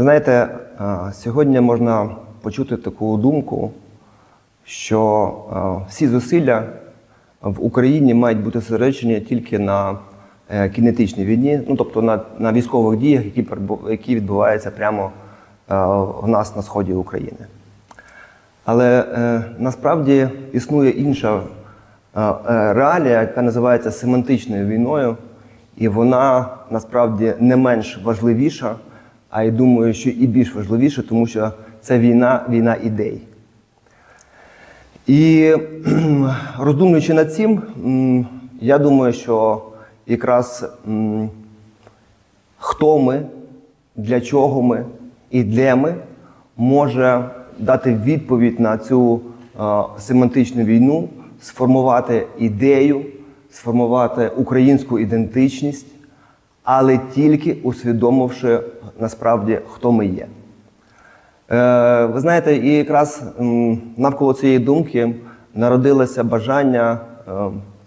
Знаєте, е, сьогодні можна почути таку думку, що е, всі зусилля в Україні мають бути зосереджені тільки на е, кінетичній війні, ну тобто на, на військових діях, які, які відбуваються прямо в нас на сході України. Але насправді існує інша реалія, яка називається семантичною війною, і вона насправді не менш важливіша, а й думаю, що і більш важливіша, тому що це війна, війна ідей. І роздумуючи над цим, я думаю, що якраз хто ми, для чого ми і де ми може дати відповідь на цю семантичну війну, сформувати ідею, сформувати українську ідентичність, але тільки усвідомивши насправді, хто ми є. Е, ви знаєте, і якраз навколо цієї думки народилося бажання е,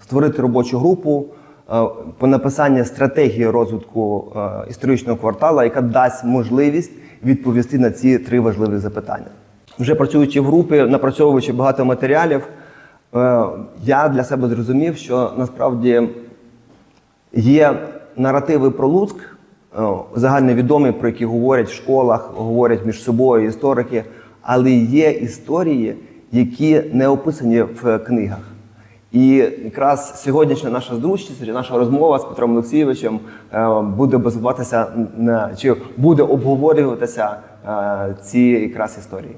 створити робочу групу е, по написанню стратегії розвитку історичного кварталу, яка дасть можливість відповісти на ці три важливі запитання. Вже працюючи в групі, напрацьовуючи багато матеріалів, я для себе зрозумів, що насправді Є наративи про Луцьк, е, загальновідомі, про які говорять в школах, говорять між собою історики, але є історії, які не описані в книгах. І якраз сьогоднішня наша зустріч, наша розмова з Петром Олексійовичем е, буде базуватися на чи буде обговорюватися е, ці якраз історії.